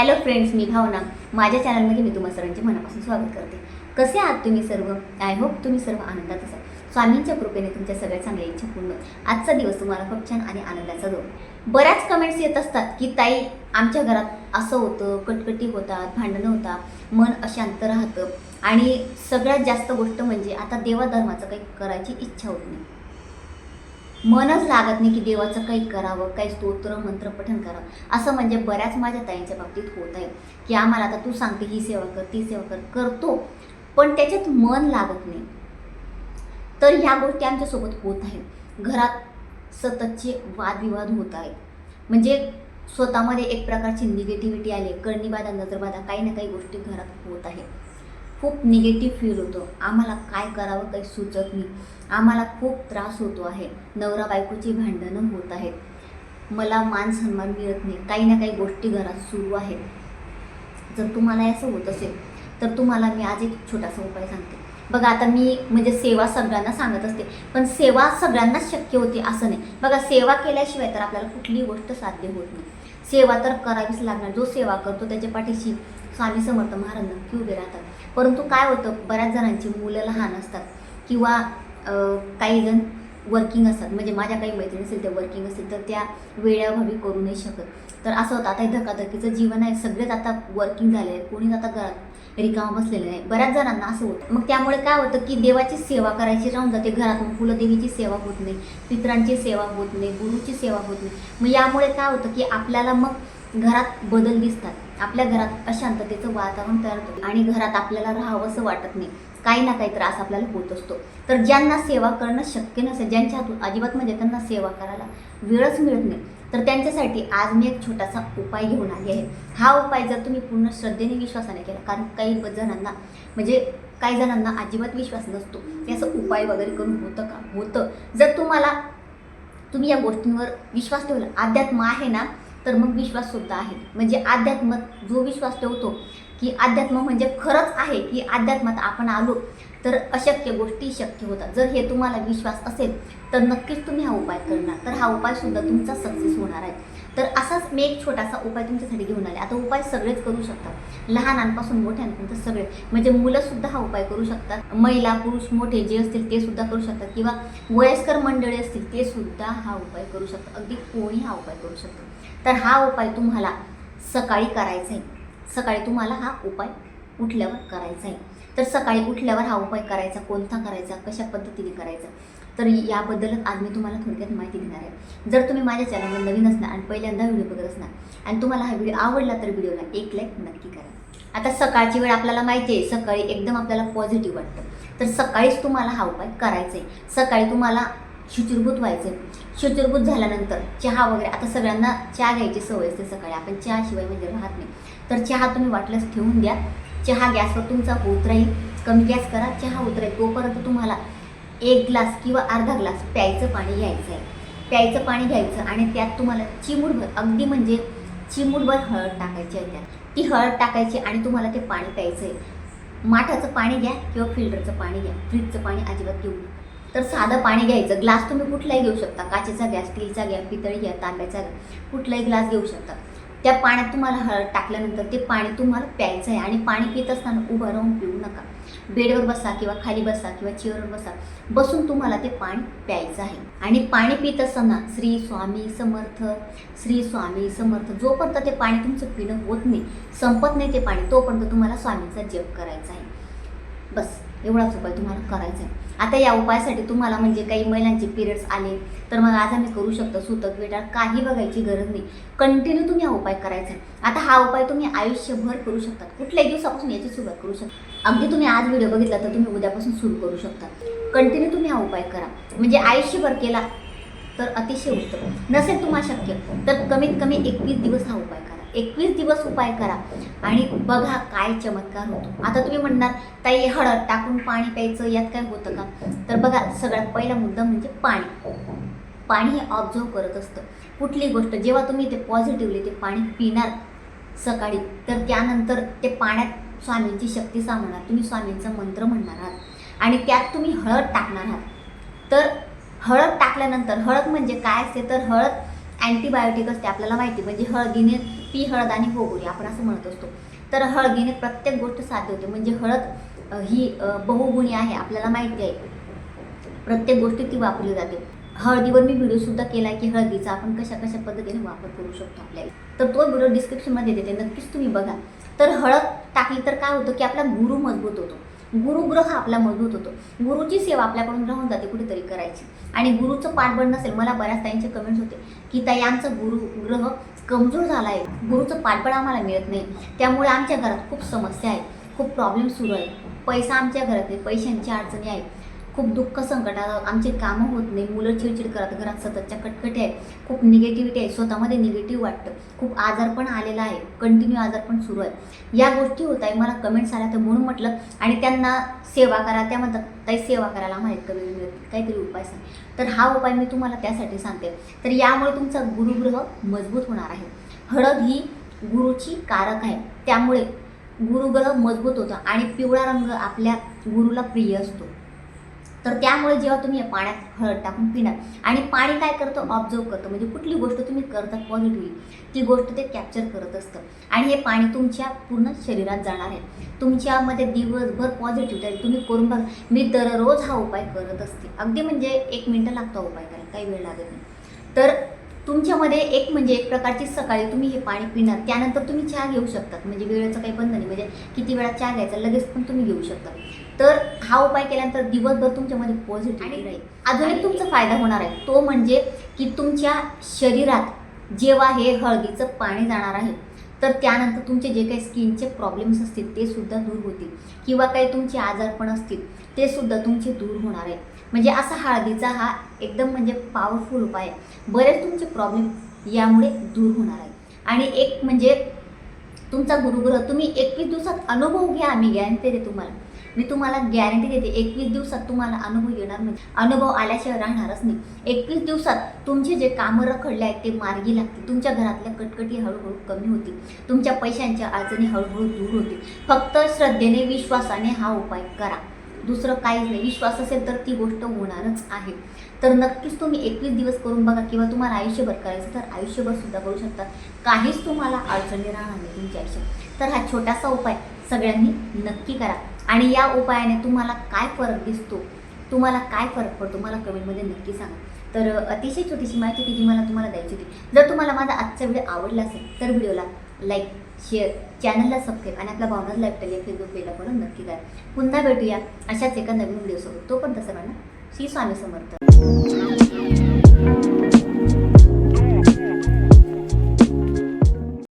Hello friends मी भावना. माझ्या चॅनलमध्ये मी तुम्हा सर्वांचे मनापासून स्वागत करते. कसे आहात तुम्ही सर्व? आय होप तुम्ही सर्व आनंदात असाल. स्वामींच्या कृपेने तुमच्या सगळ्या चांगल्या इच्छा पूर्ण आजचा दिवस तुम्हाला खूप छान आणि आनंदाचा जाऊ बऱ्याच कमेंट्स येत असतात की ताई आमच्या घरात असं होतं कटकटी होतात भांडणं होतात मन अशांत राहतं आणि सगळ्यात जास्त गोष्ट म्हणजे आता देवाधर्माचं काही करायची इच्छा होत नाही. मनच लागत नाही की देवाचं काही करावं काही स्तोत्र मंत्र पठण करावं. असं म्हणजे बऱ्याच माझ्या ताईंच्या बाबतीत होत आहे. की आम्हाला आता तू सांगते ही सेवा कर ती सेवा कर करतो. पण त्याच्यात मन लागत नाही. तर ह्या गोष्टी आमच्यासोबत होत आहेत. घरात सततचे वादविवाद होत आहेत. म्हणजे स्वतःमध्ये एक प्रकारची निगेटिव्हिटी आली करणीबाधा नजरबाधा काही ना काही गोष्टी घरात होत आहेत. खूप निगेटिव्ह फील होतो. आम्हाला काय करावं काही सुचत नाही. आम्हाला खूप त्रास होतो आहे. नवरा बायकोची भांडणं होत आहेत. मला मान सन्मान मिळत नाही. काही ना काही गोष्टी घरात सुरू आहेत जर तुम्हाला असं होत असेल तर तुम्हाला मी आज एक छोटासा उपाय सांगते. बघा आता मी म्हणजे सेवा सगळ्यांना सांगत असते पण सेवा सगळ्यांनाच शक्य होते असं नाही. बघा सेवा केल्याशिवाय तर आपल्याला कुठलीही गोष्ट साध्य होत नाही. सेवा तर करावीच लागणार. जो सेवा करतो त्याच्या पाठीशी स्वामी समर्थ महाराज नक्की उभे राहतात. परंतु काय होतं बऱ्याच जणांची मुलं लहान असतात किंवा काही जण वर्किंग असतात. म्हणजे माझ्या काही मैत्रिणी असेल त्या वर्किंग असेल तर त्या वेळाभावी करू नाही शकत. तर असं होतं आता हे धकाधकीचं जीवन आहे. सगळेच आता वर्किंग झाले आहे कोणीच आता घरात रिकामा बसलेलं नाही. बऱ्याच जणांना असं होतं. मग त्यामुळे काय होतं की देवाची सेवा करायची राहून जाते. घरात मग कुलदेवीची सेवा होत नाही. पितरांची सेवा होत नाही. गुरुची सेवा होत नाही. मग यामुळे काय होतं की आपल्याला मग घरात बदल दिसतात. आपल्या घरात अशांततेचं वातावरण तयार होतं आणि घरात आपल्याला राहावंसं वाटत नाही. काही ना काही त्रास आपल्याला होत असतो. तर ज्यांना सेवा करणं शक्य नसेल ज्यांच्या हातून अजिबात म्हणजे त्यांना सेवा करायला वेळच मिळत नाही तर त्यांच्यासाठी आज मी एक छोटासा उपाय घेऊन आली आहे. हा उपाय जर तुम्ही पूर्ण श्रद्धेने विश्वासाने केला कारण काही जणांना म्हणजे काही जणांना अजिबात विश्वास नसतो की असं उपाय वगैरे करून होतं का? होतं. जर तुम्हाला तुम्ही या गोष्टींवर विश्वास ठेवला अध्यात्म आहे ना तर मग विश्वाससुद्धा आहे. म्हणजे अध्यात्म जो विश्वास ठेवतो की अध्यात्म म्हणजे खरंच आहे की अध्यात्मात आपण आलो तर अशक्य गोष्टी शक्य होतात. जर हे तुम्हाला विश्वास असेल तर नक्कीच तुम्ही हा उपाय करणार. तर हा उपाय सुद्धा तुमचा सक्सेस होणार आहे. तर असाच मी एक छोटासा उपाय तुमच्यासाठी घेऊन आले. आता उपाय सगळेच करू शकतात. लहानांपासून मोठ्यांपर्यंत सगळे. म्हणजे मुलंसुद्धा हा उपाय करू शकतात. महिला पुरुष मोठे जे असतील ते सुद्धा करू शकतात. किंवा वयस्कर मंडळी असतील ते सुद्धा हा उपाय करू शकतात. अगदी कोणी हा उपाय करू शकतो. तर हा उपाय तुम्हाला सकाळी करायचा आहे. सकाळी तुम्हाला हा उपाय उठल्यावर करायचा आहे. तर सकाळी उठल्यावर हा उपाय करायचा कोणता करायचा कशा पद्धतीने करायचा? तर याबद्दलच आज मी तुम्हाला थोडक्यात माहिती देणार आहे. जर तुम्ही माझ्या चॅनलवर नवीन असणार आणि पहिल्यांदा व्हिडिओ बघत असणार आणि तुम्हाला हा व्हिडिओ आवडला तर व्हिडिओला एक लाईक नक्की करा. आता सकाळची वेळ आपल्याला माहिती आहे सकाळी एकदम आपल्याला पॉझिटिव्ह वाटतं. तर सकाळीच तुम्हाला हा उपाय करायचा आहे सकाळी तुम्हाला शुचिरभूत व्हायचं आहे शुचिरभूत झाल्यानंतर चहा वगैरे आता सगळ्यांना चहा घ्यायची सवय असते सकाळी. आपण चहाशिवाय म्हणजे राहत नाही. तर चहा तुम्ही वाटल्यास ठेवून द्या. चहा गॅसवर तुमचा होत राहील. कमी गॅस करा. चहा उतराईल तोपर्यंत तुम्हाला एक ग्लास किंवा अर्धा ग्लास प्यायचं पाणी घ्यायचं आहे प्यायचं पाणी घ्यायचं आणि त्यात तुम्हाला चिमूटभर अगदी म्हणजे चिमूटभर हळद टाकायची आहे त्यात. ती हळद टाकायची आणि तुम्हाला ते पाणी प्यायचं आहे माठाचं पाणी घ्या किंवा फिल्टरचं पाणी घ्या. फ्रीजचं पाणी अजिबात घेऊ नका. तर साधं पाणी घ्यायचं. ग्लास तुम्ही कुठलाही घेऊ शकता. काचेचा घ्या स्टीलचा घ्या पितळी घ्या तांब्याचा घ्या. कुठलाही ग्लास घेऊ शकता. त्या पाण्यात तुम्हाला हळद टाकल्यानंतर ते पाणी तुम्हाला प्यायचं आहे आणि पाणी पित असताना उभं राहून पिऊ नका. बेडवर बसा किंवा खाली बसा किंवा चेअरवर बसा. बसून तुम्हाला ते पाणी प्यायचं आहे. आणि पाणी पित असताना श्री स्वामी समर्थ श्री स्वामी समर्थ जोपर्यंत ते पाणी तुमचं पिणं होत नाही संपत नाही ते पाणी तोपर्यंत तुम्हाला स्वामींचा जप करायचा आहे. बस एवढाच उपाय तुम्हाला करायचा आहे. आता या उपायासाठी तुम्हाला म्हणजे काही महिलांचे पिरियड्स आले तर मग आज आम्ही करू शकतो सुतक वेटाळ काही बघायची गरज नाही. कंटिन्यू तुम्ही हा उपाय करायचा. आता हा उपाय तुम्ही आयुष्यभर करू शकता. कुठल्याही दिवसापासून याची सुरुवात करू शकता. अगदी तुम्ही आज व्हिडिओ बघितला तर तुम्ही उद्यापासून सुरू करू शकता. कंटिन्यू तुम्ही हा उपाय करा. म्हणजे आयुष्यभर केला तर अतिशय उत्तम. नसेल तुम्हाला शक्य तर कमीत कमी एकवीस दिवस हा उपाय करा. एकवीस दिवस उपाय करा. आणि बघा काय चमत्कार होतो. आता तुम्ही म्हणणार ताई हळद टाकून पाणी प्यायचं यात काय होतं का? तर बघा सगळ्यात पहिला मुद्दा म्हणजे पाणी. पाणी हे ऑब्झर्व करत असतं. कुठली गोष्ट जेव्हा तुम्ही ते पॉझिटिव्हली ते पाणी पिणार सकाळी तर त्यानंतर ते पाण्यात स्वामींची शक्ती सांगणार. तुम्ही स्वामींचा मंत्र म्हणणार आहात. आणि त्यात तुम्ही हळद टाकणार आहात. तर हळद टाकल्यानंतर हळद म्हणजे काय असते? तर हळद अँटीबायोटिक असते आपल्याला माहिती म्हणजे हळदीने पी हळद आणि गोगोरी आपण असं म्हणत असतो. तर हळदीने प्रत्येक गोष्ट साध्य होते म्हणजे हळद ही बहुगुणी आहे आपल्याला माहिती आहे. प्रत्येक गोष्टी ती वापरली जाते. हळदीवर मी व्हिडिओसुद्धा केला आहे की हळदीचा आपण कशा कशा पद्धतीने वापर करू शकतो आपल्याला. तर तो व्हिडिओ डिस्क्रिप्शनमध्ये देते नक्कीच तुम्ही बघा. तर हळद टाकली तर काय होतं की आपला गुरु मजबूत होतो. गुरुग्रह आपला मजबूत होतो. गुरुची सेवा आपल्याकडून राहून जाते कुठेतरी करायची. आणि गुरुचं पाठबळ नसेल मला बऱ्याच त्यांचे कमेंट्स होते. की ताई आमचं गुरुग्रह कमजोर झाला आहे गुरुचं पाठबळ आम्हाला मिळत नाही. त्यामुळे आमच्या घरात खूप समस्या आहे. खूप प्रॉब्लेम सुरू आहे. पैसा आमच्या घरात नाही. पैशांची अडचणी आहे खूप दुःख संकटात आमचे कामं होत नाही मुलं चिडचिड करत घरात सततच्या कटकटी आहे खूप निगेटिव्हिटी आहे स्वतःमध्ये निगेटिव्ह वाटतं खूप आजारपण आलेला आहे कंटिन्यू आजारपण सुरू आहे या गोष्टी होत आहे मला कमेंट्स आल्या तर म्हणून म्हटलं आणि त्यांना सेवा करा त्या म्हणतात ताई सेवा करायला आम्हाला इतकं वेळ मिळत नाही. काहीतरी उपाय सांग. तर हा उपाय मी तुम्हाला त्यासाठी सांगते. तर यामुळे तुमचा गुरुग्रह मजबूत होणार आहे. हळद ही गुरुची कारक आहे. त्यामुळे गुरुग्रह मजबूत होतं आणि पिवळा रंग आपल्या गुरुला प्रिय असतो. तर त्यामुळे जेव्हा तुम्ही या पाण्यात हळद टाकून पिणार आणि पाणी काय करतं? ऑब्झर्व करतं. म्हणजे कुठली गोष्ट तुम्ही करता पॉझिटिव्हली ती गोष्ट ते कॅप्चर करत असतं. आणि हे पाणी तुमच्या पूर्ण शरीरात जाणार आहे. तुमच्यामध्ये दिवसभर पॉझिटिव्ह तर तुम्ही करून बघा. मी दररोज हा उपाय करत असते. अगदी म्हणजे एक मिनटं लागतो उपाय करायला. काही वेळ लागत नाही. तर तुमच्यामध्ये एक म्हणजे एक प्रकारची सकाळी तुम्ही हे पाणी पिणार. त्यानंतर तुम्ही चहा घेऊ शकतात. म्हणजे वेळेचं काही बंधन नाही. म्हणजे किती वेळा चहा घ्यायचा लगेच पण तुम्ही घेऊ शकता. तर हा उपाय केल्यानंतर दिवसभर तुमच्यामध्ये पॉझिटिव्ह राहील. अजून एक तुमचा फायदा होणार आहे. तो म्हणजे की तुमच्या शरीरात जेव्हा हे हळदीचं पाणी जाणार आहे तर त्यानंतर तुमचे जे काही स्किनचे प्रॉब्लेम्स असतील ते सुद्धा दूर होतील. किंवा काही तुमचे आजारपण असतील ते सुद्धा तुमचे दूर होणार आहे. म्हणजे असा हळदीचा हा एकदम म्हणजे पॉवरफुल उपाय आहे. बरेच तुमचे प्रॉब्लेम यामुळे दूर होणार आहे. आणि एक म्हणजे तुमचा गुरुग्रह तुम्ही एकवीस दिवसात अनुभव घ्या आम्ही गॅरंटी देते तुम्हाला. मी तुम्हाला गॅरंटी देते एकवीस दिवसात तुम्हाला अनुभव येणार नाही. अनुभव आल्याशिवाय राहणारच नाही. एकवीस दिवसात तुमचे जे कामं रखडले आहेत ते मार्गी लागतील. तुमच्या घरातल्या कटकटी हळूहळू कमी होतील. तुमच्या पैशांच्या अडचणी हळूहळू दूर होतील. फक्त श्रद्धेने विश्वासाने हा उपाय करा. दुसरं काहीच नाही. विश्वास असेल तर ती गोष्ट होणारच आहे. तर नक्कीच तुम्ही एकवीस दिवस करून बघा किंवा तुम्हाला आयुष्यभर करायचं तर आयुष्यभर सुद्धा करू शकता. काहीच तुम्हाला अडचणी राहणार नाही तुमच्या आयुष्यात तर हा छोटासा उपाय सगळ्यांनी नक्की करा. आणि या उपायाने तुम्हाला काय फरक दिसतो? तुम्हाला काय फरक पडतो? मला कमेंटमध्ये नक्की सांगा. तर अतिशय छोटीशी माहिती ती जी मला तुम्हाला द्यायची होती. जर तुम्हाला माझा आजचा व्हिडिओ आवडला असेल तर व्हिडिओला लाईक शेअर चॅनलला सबस्क्राईब आणि आपला भावना लाईफ या फेसबुक पेजला पण नक्की करा. पुन्हा भेटूया अशाच एका नवीन व्हिडिओसोबत. तोपर्यंत सर्वांना श्री स्वामी समर्थ.